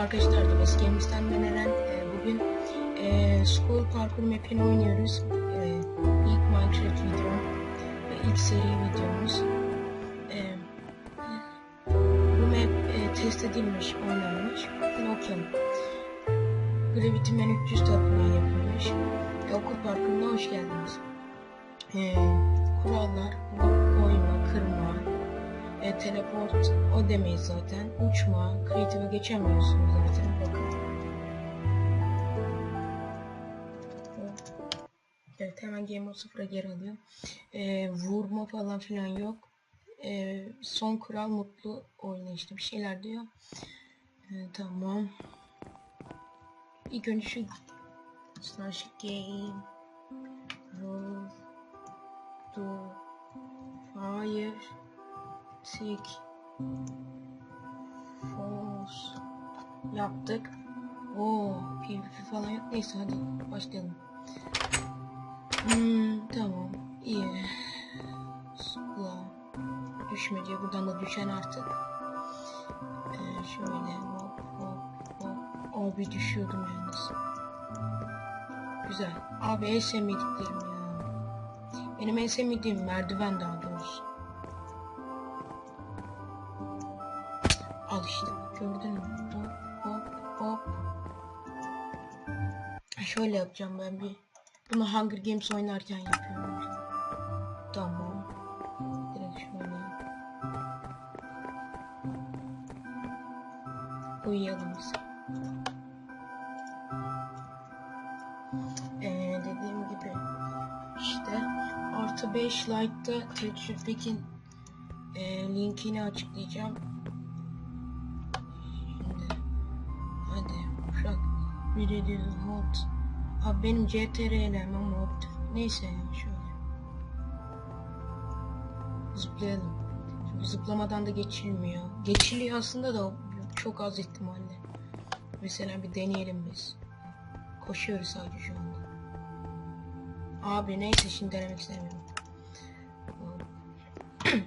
arkadaşlar da Bas Games'ten ben Eren. Ee, bugün e, School Parkour map'ini oynuyoruz. Ee, ilk Minecraft videom ve ilk seri videomuz. Ee, bu map e, test edilmiş, oynanmış. Okuyalım. Gravity Man 300 tarafından yapılmış. E, okul parkuruna hoş geldiniz. Ee, kurallar, bu oyma, kırma, e, teleport o demeyiz zaten. Uçma, creative'e geçemiyorsunuz zaten. Bakın. Evet hemen Game of 0'a geri alıyor. E, vurma falan filan yok. E, son kural mutlu oyna işte bir şeyler diyor. E, tamam. İlk önce şu slash game roll to fire Tick False yaptık. Oo, PvP falan yok. Neyse hadi başlayalım. Hmm, tamam. iyi. Sıkla. Düşme diye buradan da düşen artık. Ee, şöyle hop hop hop. Abi düşüyordum yalnız. Güzel. Abi en sevmediklerim ya. Benim en sevmediğim merdiven daha yapacağım ben bir. Bunu Hunger Games oynarken yapıyorum. Tamam. Direkt şöyle. Uyuyalım biz. Ee, dediğim gibi işte artı 5 like'da Teçhiflik'in e, linkini açıklayacağım. Şimdi hadi uşak biri diyor hot. Abi benim CTRL'm ama hot. Neyse ya şöyle. Zıplayalım. Çünkü zıplamadan da geçilmiyor. Geçiliyor aslında da çok az ihtimalle. Mesela bir deneyelim biz. Koşuyoruz sadece şu anda. Abi neyse şimdi denemek istemiyorum.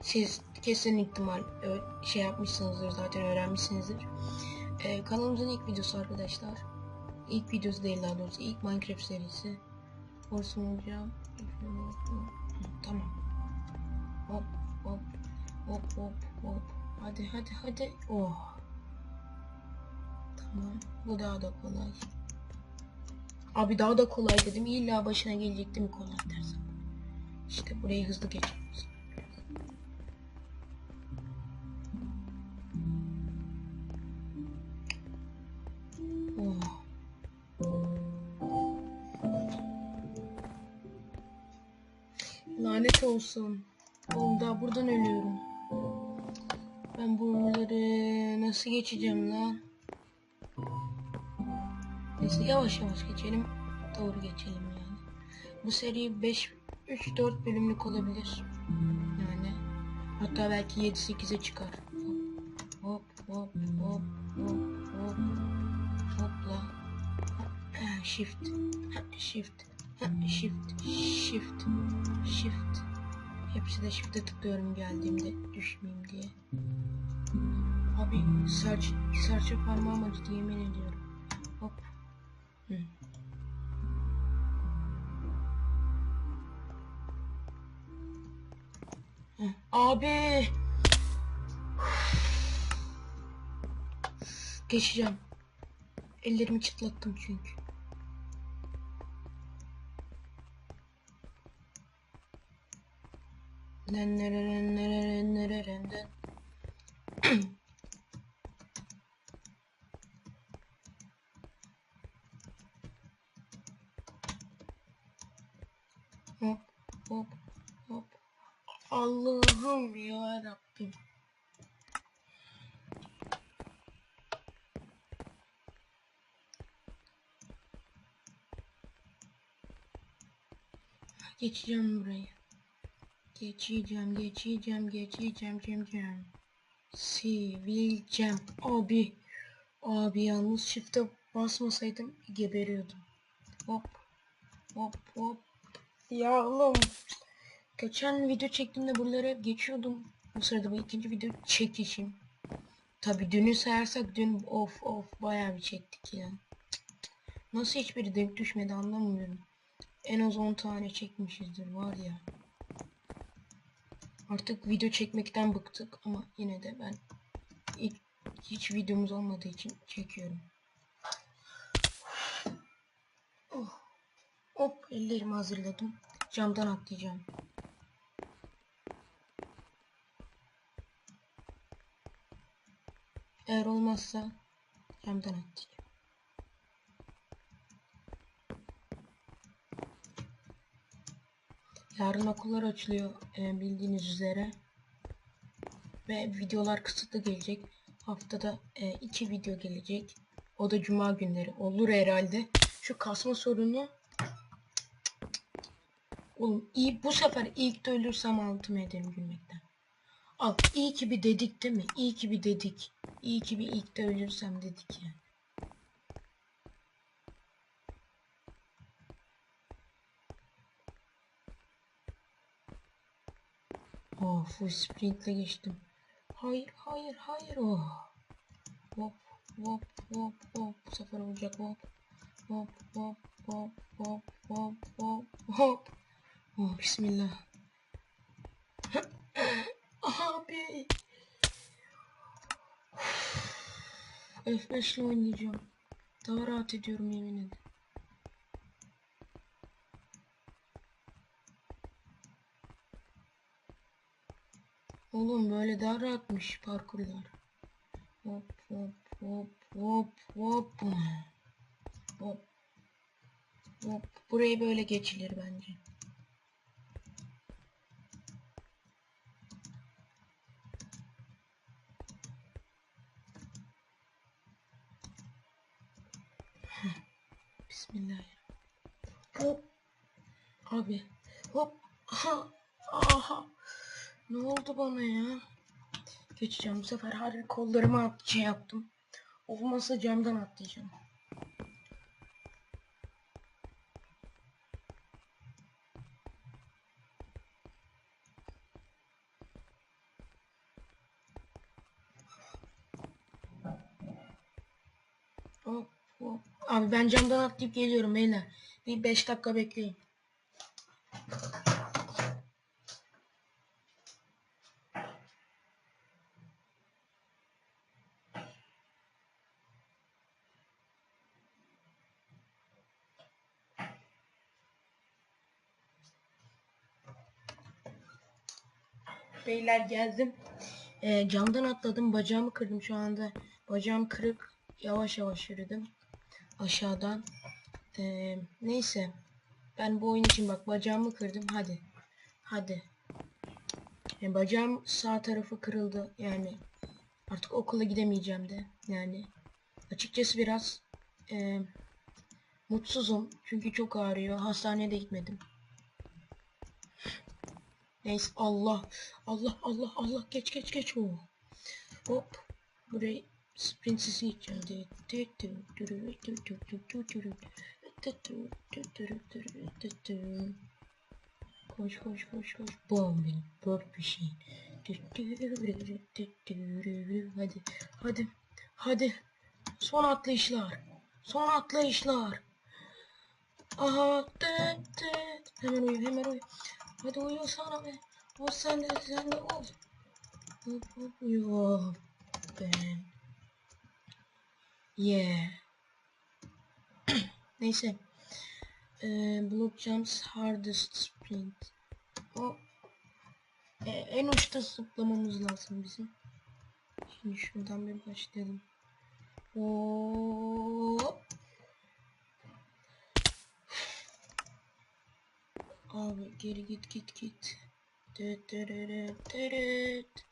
Siz kesin ihtimal şey yapmışsınızdır zaten öğrenmişsinizdir. Ee, kanalımızın ilk videosu arkadaşlar. İlk videosu değil daha doğrusu ilk Minecraft serisi. Olsun olacağım. Tamam. Hop hop hop hop hop. Hadi hadi hadi. Oh. Tamam. Bu daha da kolay. Abi daha da kolay dedim. İlla başına gelecekti mi kolay dersen. İşte burayı hızlı geçiyoruz. Olsun. Oğlum daha buradan ölüyorum. Ben buraları nasıl geçeceğim lan? Neyse yavaş yavaş geçelim. Doğru geçelim yani. Bu seri 5 3 4 bölümlük olabilir. Yani hatta belki 7 8'e çıkar. Hop hop hop hop hop hopla. Shift. Shift. Shift. Shift. Shift. Hepsi de shift'e tıklıyorum geldiğimde düşmeyeyim diye. Abi serç serçe parmağım acıdı yemin ediyorum. Hop. Hı. Hı. Abi. Geçeceğim. Ellerimi çıtlattım çünkü. Hop hop hop. Allah'ım ya Rabbim. Geçeceğim burayı. Geçeceğim, geçeceğim, geçeceğim, geçeceğim. Sivilcem. Abi. Abi yalnız shift'e basmasaydım geberiyordum. Hop. Hop hop. Ya oğlum. Geçen video çektiğimde buraları hep geçiyordum. Bu sırada bu ikinci video çekişim. Tabi dünü sayarsak dün of of bayağı bir çektik ya. Nasıl hiçbiri denk düşmedi anlamıyorum. En az 10 tane çekmişizdir var ya. Artık video çekmekten bıktık ama yine de ben hiç, hiç videomuz olmadığı için çekiyorum. Oh. Hop ellerimi hazırladım. Camdan atlayacağım. Eğer olmazsa camdan atlayacağım. Yarın okullar açılıyor e, bildiğiniz üzere. Ve videolar kısıtlı gelecek. Haftada e, iki video gelecek. O da cuma günleri. Olur herhalde. Şu kasma sorunu Oğlum iyi bu sefer ilk de ölürsem altıma ederim gülmekten. Al iyi ki bir dedik değil mi? İyi ki bir dedik. İyi ki bir ilk de ölürsem dedik yani. Oh full sprintle geçtim. Hayır hayır hayır oh. Hop hop hop hop bu sefer olacak hop. Hop hop hop hop hop hop hop. Oh bismillah. Abi. F5 ile oynayacağım. Daha rahat ediyorum yemin ederim. Oğlum böyle daha rahatmış parkurlar. Hop hop hop hop hop. Hop. Hop. Burayı böyle geçilir bence. Bismillah. Hop. Abi. Hop. Aha. Aha. Ne oldu bana ya? Geçeceğim bu sefer harbi kollarımı at şey yaptım. Olmazsa camdan atlayacağım. Hop hop. Abi ben camdan atlayıp geliyorum beyler. Bir 5 dakika bekleyin. Beyler geldim. Ee, camdan atladım. Bacağımı kırdım şu anda. Bacağım kırık. Yavaş yavaş yürüdüm. Aşağıdan. Ee, neyse. Ben bu oyun için bak bacağımı kırdım. Hadi. Hadi. Yani bacağım sağ tarafı kırıldı. Yani artık okula gidemeyeceğim de. Yani açıkçası biraz e, mutsuzum. Çünkü çok ağrıyor. Hastaneye de gitmedim. Neyse Allah Allah Allah Allah geç geç geç o. Hop burayı sprint sesi geçeceğim. Koş koş koş koş. Bom benim. Bok bir şey. Hadi hadi hadi. Son atlayışlar. Son atlayışlar. Aha. Hemen uyu hemen uyu. Hadi uyu sana be. O sen de sen de ol. Uyu. Ben. Yeah. Neyse. Ee, block jumps hardest sprint. O e, en uçta zıplamamız lazım bizim. Şimdi şuradan bir başlayalım. Hop. Abi geri git git git. Dıt dırırıt dırıt.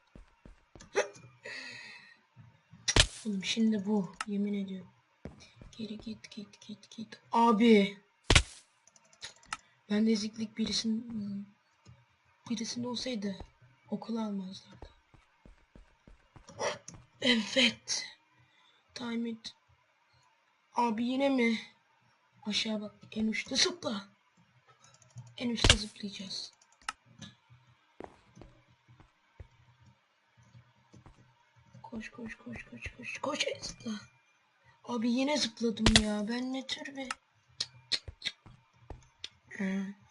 Oğlum şimdi bu yemin ediyorum. Geri git git git git. Abi. Ben de eziklik birisinin birisinde olsaydı okul almazlardı. Evet. Time it. Abi yine mi? Aşağı bak en uçta zıpla. En üstte zıplayacağız. koş koş koş koş koş koş zıpla. Abi yine zıpladım ya. Ben ne tür bir...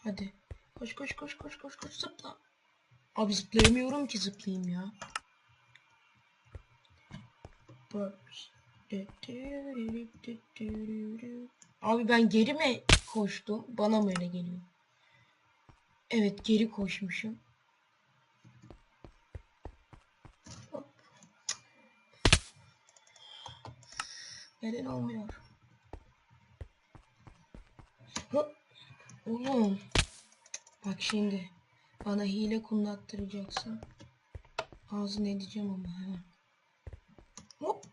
Hadi. Koş koş koş koş koş koş zıpla. Abi zıplayamıyorum ki zıplayayım ya. Abi ben geri mi koştum? Bana mı öyle geliyor? Evet geri koşmuşum. Neden olmuyor? Oğlum. Bak şimdi. Bana hile kundaktıracaksın. Ağzını edeceğim ama hemen. Hop.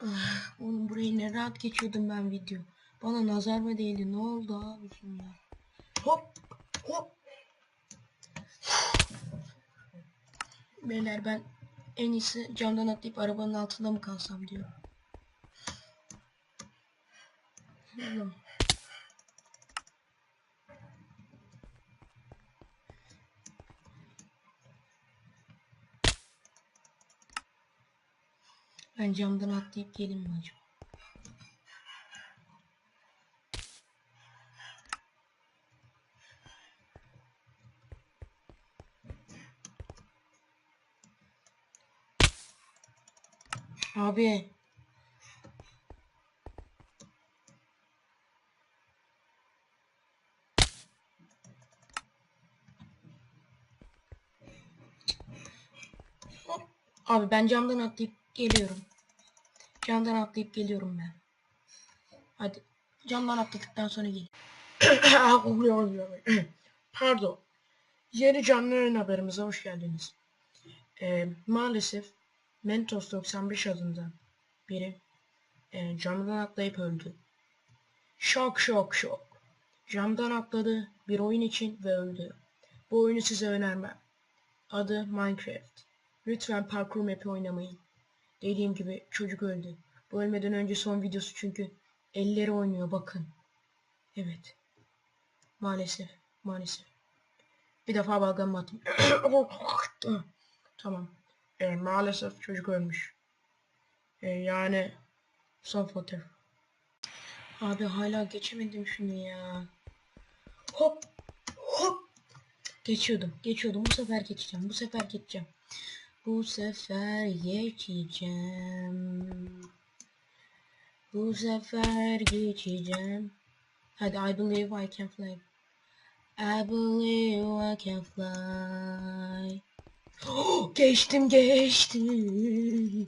Ah, oğlum burayı ne rahat geçiyordum ben video. Bana nazar mı değdi? Ne oldu abi şimdi? Hop. Hop. Beyler ben en iyisi camdan atlayıp arabanın altında mı kalsam diyor. Oğlum. Ben camdan atlayıp gelin mi acaba? Abi. Abi ben camdan atlayıp geliyorum. Camdan atlayıp geliyorum ben. Hadi. Camdan atladıktan sonra gel. Pardon. Yeni canlı yayın haberimize hoş geldiniz. Ee, maalesef Mentos 95 adında biri e, camdan atlayıp öldü. Şok şok şok. Camdan atladı bir oyun için ve öldü. Bu oyunu size önermem. Adı Minecraft. Lütfen parkur map'i oynamayın. Dediğim gibi çocuk öldü. Bu ölmeden önce son videosu çünkü elleri oynuyor bakın. Evet. Maalesef. Maalesef. Bir defa balgamı attım. tamam. E, maalesef çocuk ölmüş. E, yani son fotoğraf. Abi hala geçemedim şunu ya. Hop hop. Geçiyordum. Geçiyordum. Bu sefer geçeceğim. Bu sefer geçeceğim. Bu sefer geçeceğim. Bu sefer geçeceğim. Hadi I believe I can fly. I believe I can fly. Geçtim geçtim.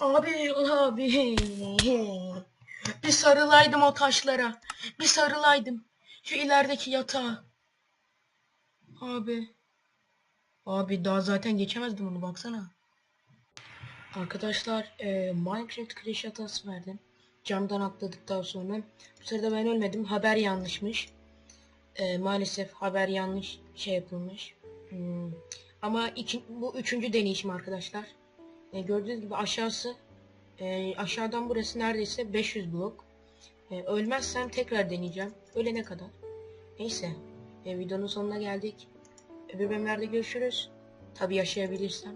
Abi abi. Bir sarılaydım o taşlara. Bir sarılaydım. Şu ilerideki yatağa. Abi. Abi daha zaten geçemezdim onu baksana. Arkadaşlar e, Minecraft crash hatası verdim. Camdan atladıktan sonra. Bu sırada ben ölmedim. Haber yanlışmış. E, maalesef haber yanlış şey yapılmış. Hmm. Ama iki, bu üçüncü deneyişim arkadaşlar. E, gördüğünüz gibi aşağısı e, aşağıdan burası neredeyse 500 blok. E, ölmezsem tekrar deneyeceğim. Ölene kadar. Neyse. E, videonun sonuna geldik. Öbür bölümlerde görüşürüz. Tabi yaşayabilirsem.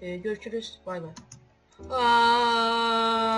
E, görüşürüz. Bay bay. Aa!